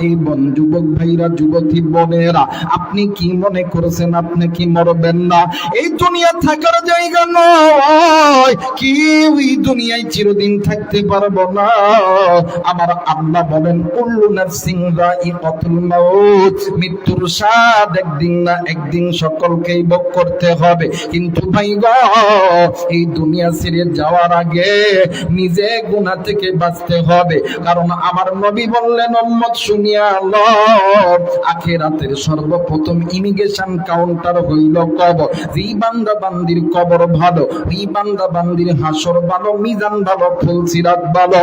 এই বন যুবক ভাইরা, যুবতী বোনেরা, আপনি কি মনে করেছেন, আপনি কি মরবেন না? এই দুনিয়া থাকার জায়গা নয়। কেউ এই দুনিয়ায় চিরদিন থাকতে পারব না। আমার আল্লাহ বলেন, কুল্লু নাফসিং রাইকাতুল মাউত। মৃত্যুর স্বাদ একদিন না একদিন সকলকেই ভোগ করতে হবে। কিন্তু ভাই গো, এই দুনিয়া ছেড়ে যাওয়ার আগে নিজে গুনাহ থেকে বাঁচতে হবে। কারণ আমার নবী বললেন উম্মত শুনিয়া আখিরাতের সর্বপ্রথম ইমিগ্রেশন কাউন্টার হইল কবর। যেই বান্দা বান্দির কবর ভালো এই বান্দা বান্দির হাসর ভালো, মিজান ভালো, ফুলসিরাত ভালো।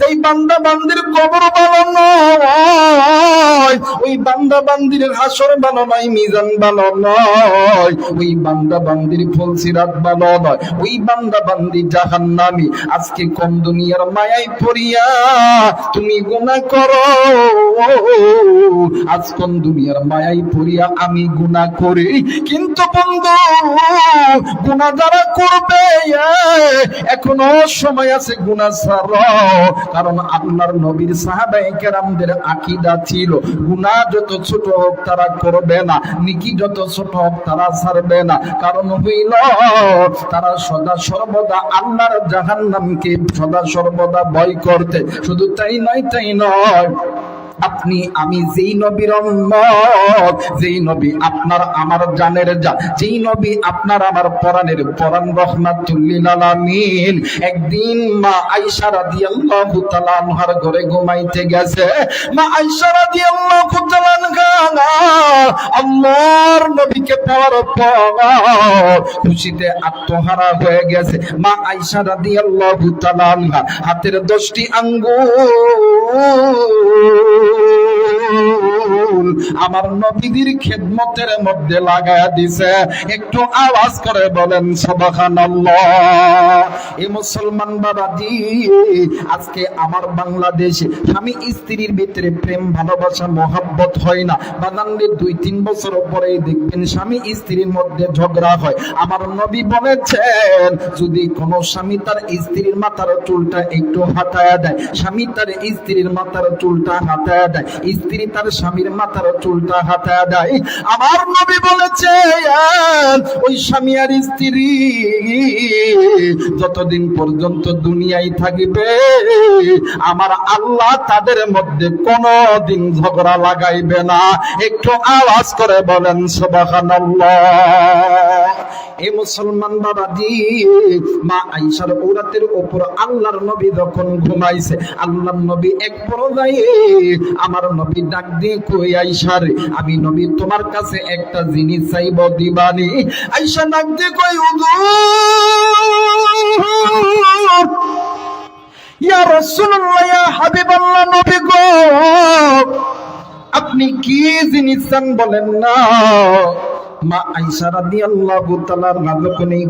যেই বান্দা বান্দির কবর ভালো নয়, ওই বান্দা বান্দির হাসর ভালো নয়, মিজান ভালো নয়। ওই বান্দা বান্দির ফুলসিরাত ভালো নয়, ওই বান্দা বান্দি জাহান্নামী। আজকে কম দুনিয়ার মায়ায় পড়িয়া তুমি গুনাহ করো? আজ কোন দুনিয়ার মায়ায় পড়িয়া আমি গুনাহ করি। কিন্তু বন্ধু, গুনাহ যারা করবে, এখনও সময় আছে গুনাহ ছাড়ো। কারণ আপনার নবীর সাহাবায়ে কেরামদের আকীদা ছিল, গুনাহ যত ছোট হোক তারা করবে না, নিকি যত ছোট হোক তারা ছাড়বে না। কারণ হইল, তারা সদা সর্বদা আল্লাহর জাহান্নামকে সদা সর্বদা ভয় করতে। শুধু তাই নয় তাই নয় আপনি, আমি যেই নবীর যেই নবী আপনার আমার জানের যা যেই নবী আপনার আমার পরাণের পরাণ রহমাতুল্লিল আলামিন, একদিন মা আয়েশা রাদিয়াল্লাহু তাআলা আনহার ঘরে ঘুমাইতে গেছে। মা আয়েশা রাদিয়াল্লাহু তাআলা আল্লাহর নবীকে পাওয়ার পর খুশিতে আত্মহারা হয়ে গেছে। মা আয়েশা রাদিয়াল্লাহু তাআলা আনহা, হাতের দশটি আঙ্গুল Oh, আমার নবীদের খেদমতের মধ্যে লাগায়া দিছে। একটু আওয়াজ করে বলেন, সুবহানাল্লাহ। এই মুসলমান বাবাজি, আজকে আমার বাংলাদেশে স্বামী স্ত্রীর ভিতরে প্রেম, ভালোবাসা, মহাব্বত হয় না। বাদানদের দুই, তিন বছর পরে দেখবেন স্বামী স্ত্রীর মধ্যে ঝগড়া হয়। আমার নবী বলেছেন, যদি কোনো স্বামী তার স্ত্রীর মাথার চুলটা একটু হাতায়া দেয়, স্বামী তার স্ত্রীর মাথার চুলটা হাতায়া দেয়, স্ত্রী তার স্বামীর মাথার চুলটা হাতায়া দেয়। আমার নবী বলেছে ওই স্বামী আর স্ত্রী যতদিন পর্যন্ত দুনিয়ায় থাকিবে, আমার আল্লাহ তাদের মধ্যে কোনো দিন ঝগড়া লাগাইবে না। একটু আওয়াজ করে বলেন, সুবহানাল্লাহ। এই মুসলমান বাবাজি মা আইসার ওরাতের উপর আল্লাহর নবী যখন ঘুমাইছে, আল্লাহর নবী এক পর্যায়ে আমার নবী ডাক দিয়ে কই আমি নবী তোমার কাছে একটা জিনিস চাইব দিবানি। আইসা দিয়ে কই গো, আপনি কি জিনিস চান বলেন না? মা আইসা রাদিয়াল্লাহু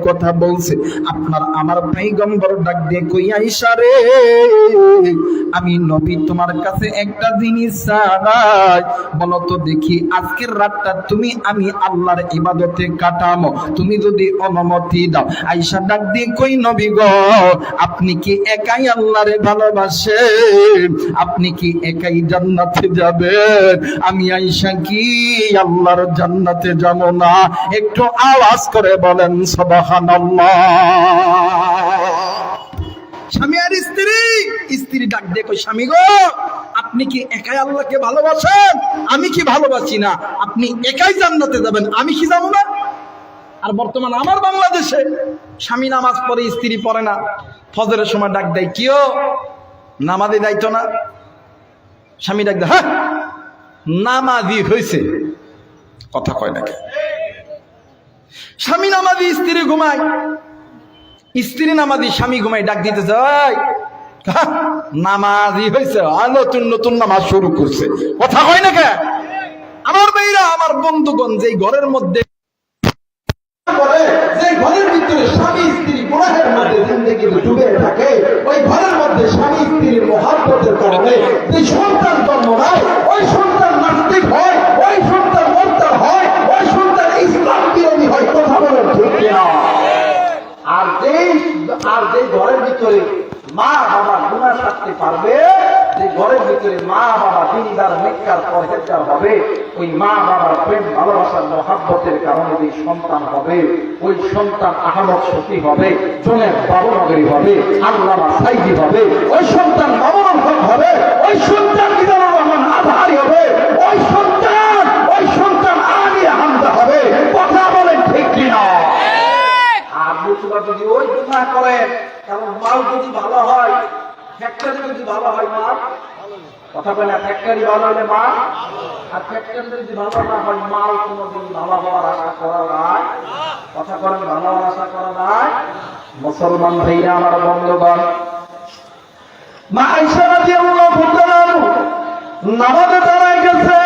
কথা বলছে, আপনার আমার পয়গম্বর ডাক দিয়ে কই আইসা রে? আমি নবী, তোমার কাছে একটা জিনিস চাই। বলো তো দেখি, আজকের রাতটা তুমি, আমি আল্লাহর ইবাদতে কাটামো। তুমি যদি অনুমতি দাও আইসা ডাক দিয়ে কই নবী গো? আপনি কি একাই আল্লাহরে ভালোবাসেন? আপনি কি একাই জান্নাতে যাবেন? আমি আইসা কি আল্লাহর জান্নাতে যাব না? একটু আওয়াজ করে বলেন, সুবহানাল্লাহ। স্বামী আর স্ত্রী স্ত্রী ডাক কই স্বামী গো, আপনি কি একাই আল্লাহকে ভালোবাসেন? আমি কি ভালোবাসি না? আপনি একাই জান্নাতে যাবেন, আমি কি যাব না? আর বর্তমান আমার বাংলাদেশে স্বামী নামাজ পড়ে, স্ত্রী পড়ে না। ফজরের সময় ডাক দেয় কিও নামাজে দায়িত্ব না? স্বামী ডাক দেয় হ্যাঁ নামাজি হয়েছে কথা কয় নাকি স্বামী নামাজি, স্ত্রী ঘুমায়। স্ত্রী নামাজি, স্বামী ঘুমায়, ডাক দিতে যায় নামাজি হয়েছে নতুন নতুন নামাজ শুরু করছে। কথা হয় না কে? আমার মেয়েরা আমার বন্ধুগণ, যেই ঘরের মধ্যে যে ঘরের স্ত্রী মধ্যে স্বামী যে সন্তান জন্ম নেয় ওই সন্তান নাস্তিক হয় ওই সন্তান মোর্তার হয় ওই সন্তান ইসলাম বিরোধী হয় কথা বলে ঠিক কিনা আর যেই আর যে ঘরের ভিতরে মা বাবা গুণা থাকতে পারবে যে ঘরের ভিতরে মা বাবা দিনদার নেককার পরহেজগার হবে ওই মা বাবার প্রেম ভালোবাসার মহাব্বতের কারণে যে সন্তান হবে ওই সন্তান আহমদ শফি হবে জনের বাবনগরী হবে আল্লামা সাইদি হবে ওই সন্তান হক হবে ওই সন্তান মিজানুর রহমান আজহারি হবে ওই সন্তান ওই সন্তান আলী হামদা হবে। কথা বলেন ঠিক কিনা? আর যদি ওই গুণা করে এবং মাল যদি ভালো হয় ফ্যাক্টরি যদি ভালো হয়, মা। কথা বলে ফ্যাক্টরি ভালো হলে মা। আর ফ্যাক্টরি যদি ভালো না হয়, মাল কোনোদিন ভালো হওয়ার আশা করা নাই। কথা করেন ভালো আশা করা নাই? মুসলমান ভাইরা, আমার বন্ধুগণ। মা আইসা রাদিয়াল্লাহু তাআলা নামাজে দাঁড়ায় গেছে।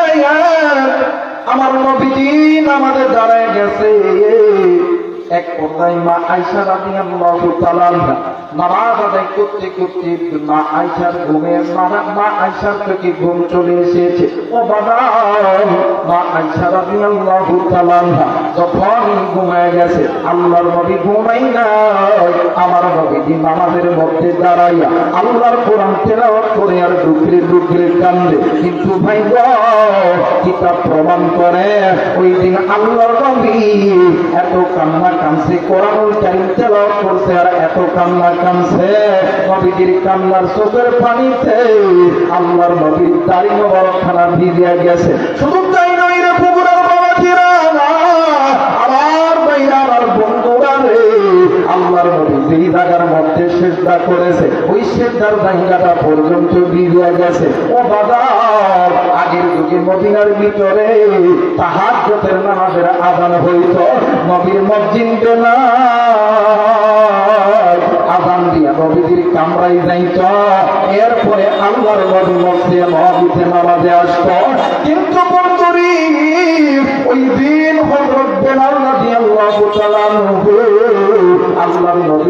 আমার নবীজি নামাজে দাঁড়ায় গেছে। এক পর্যায়ে মা আয়সা রাদিয়াল্লাহু তাআলা নামাজ আদায় করতে করতে মা আয়সার ঘুমে, মা আয়সার থেকে ঘুম চলে এসেছে। ও বাবা, মা আয়সা রাদিয়াল্লাহু তাআলা যখন ঘুমায় গেছে, আল্লাহর নবী ঘুমাই নাই, আমার নবীজি নামাজের মধ্যে দাঁড়াইয়া আল্লাহর কোরআন তেলাওয়াত করে আর ডুকরে ডুকরে কান্দে। কিন্তু ভাই কিতাব প্রমাণ করে, ওই দিন আল্লাহর নবী এত কান্না কানছে কোরআনুল কারীম তেলাওয়াত করছে আর এত কান্না কামছে নবীজির কান্নার চোখের পানিতে আল্লাহর নবীর দাড়ি মোবারকখানা ভিজিয়া গেছে। শুধু তাই নয় রে পুকুরের বাবাজিরা, আমার বাইরা আমার বন্ধুরা রে, আল্লাহর নবী যেই জায়গার মধ্যে চেষ্টা করেছে ওই সেজদার জায়গাটা পর্যন্ত ভিজিয়া গেছে। ও বাবা, আগের যুগে মদিনার ভিতরে তাহাজ্জুদের নামাজের আজান হইত, নবীর মসজিদে না। আজান দিয়া নবীজির কামরাই যাইত, এরপরে আল্লাহর নবী মসজিদে নবীতে নামাজে আসত। কিন্তু বন্ধুরি ওই দিন হযরত বেলাল রাদিয়াল্লাহু তাআলা আনহু আল্লাহর নবীর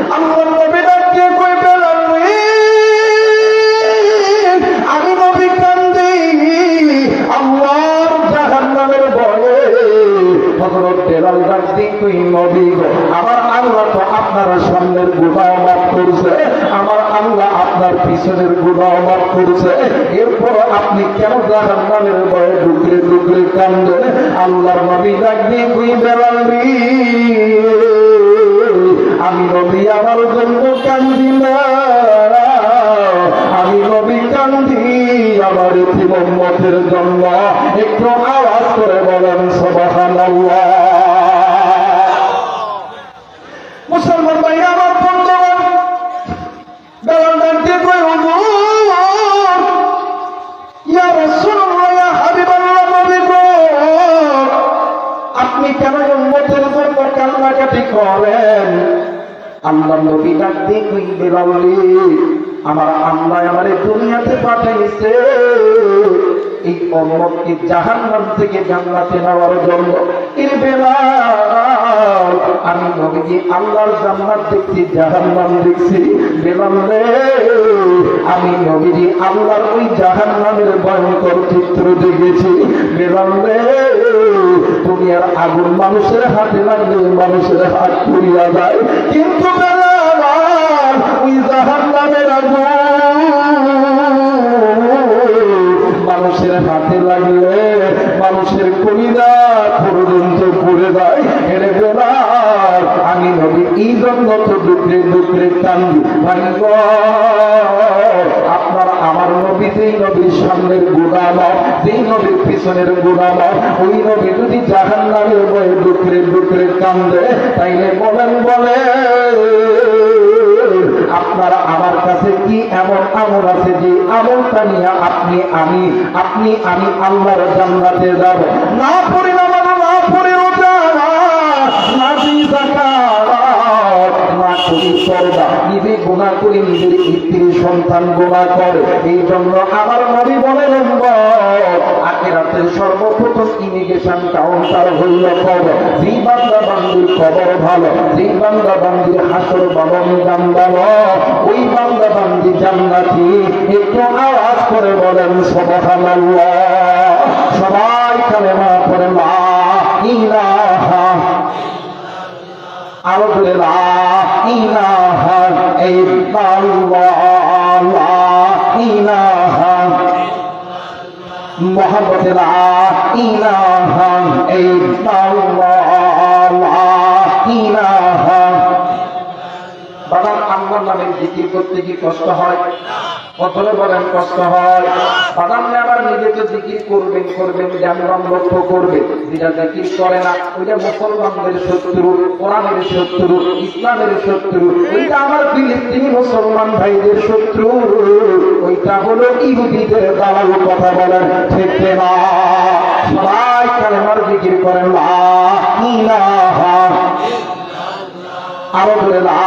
পিছনের করছে। এরপর আপনি কেন জাহান্নামের ভয়ে ডুকরে ডুকরে কান্দেন আল্লাহর নবী ডাক দিয়ে কই বেলাল রে, আমি নবী আমার জন্য কান্দি না আমি নবী কান্দি আমার মোহাম্মদের জন্য। একটু আওয়াজ করে বলেন সুবহানাল্লাহ। মুসলমান নবী ডাক দিয়ে কই বেলাল রে, আমার আল্লাহ দুনিয়াতে পাঠাইছে। এই জাহান্নাম থেকে জান্নাতে নেওয়ার জন্য এর আমি নবীজি আল্লাহর জান্নাত দেখছি জাহান্নাম দেখছি। বেলাল রে আমি নবীজি আল্লাহর ওই জাহান্নামের ভয়ঙ্কর চিত্র দেখেছি। বেলাল রে দুনিয়ার আগুন মানুষের হাতে লাগলে মানুষের হাত পুড়িয়া যায়। কিন্তু আমার নবী নবীর সামনের নবীর পিছনের ওই নবী যদি জাহান নামের বয়ে দুঃখে দুঃখে কান্দে, তাইলে বলেন, বলে, আপনার আমার কাছে কি এমন আমল আছে যে আমলটা নিয়ে আপনি আমি আপনি আমি আল্লাহর জান্নাতে যাব? না পড়ি গুণা করে নিজের স্ত্রী সন্তান গুণা করে এই জন্য আমার নবী বলেন আখেরাত দুনিয়াতে সর্বপ্রথম ইমিগ্রেশন কাউন্টার হইল কবর ভালো হাসর ওই জান্নাতি একটু আওয়াজ করে বলেন, সুবহানাল্লাহ। সবাই কালেমা করে লা ইলাহা আরও লা ইলাহা মোহাম্মদ লা ইলাহা ইল্লাল্লাহ লা ইলাহা বাবা আল্লাহর নামের জিকির করতে কি কষ্ট হয়? কষ্ট হয়। করবেন লক্ষ্য যেটা করে না, ওইটা শত্রু শত্রু, ইসলামের শত্রু, ওইটা আমার ফিলিস্তিনি মুসলমান ভাইদের শত্রু। ওইটা হলো ইহুদিদের দালাল কথা বলেন, ঠিক না সবাই কালেমার জিকির করেন আরও বলে, লা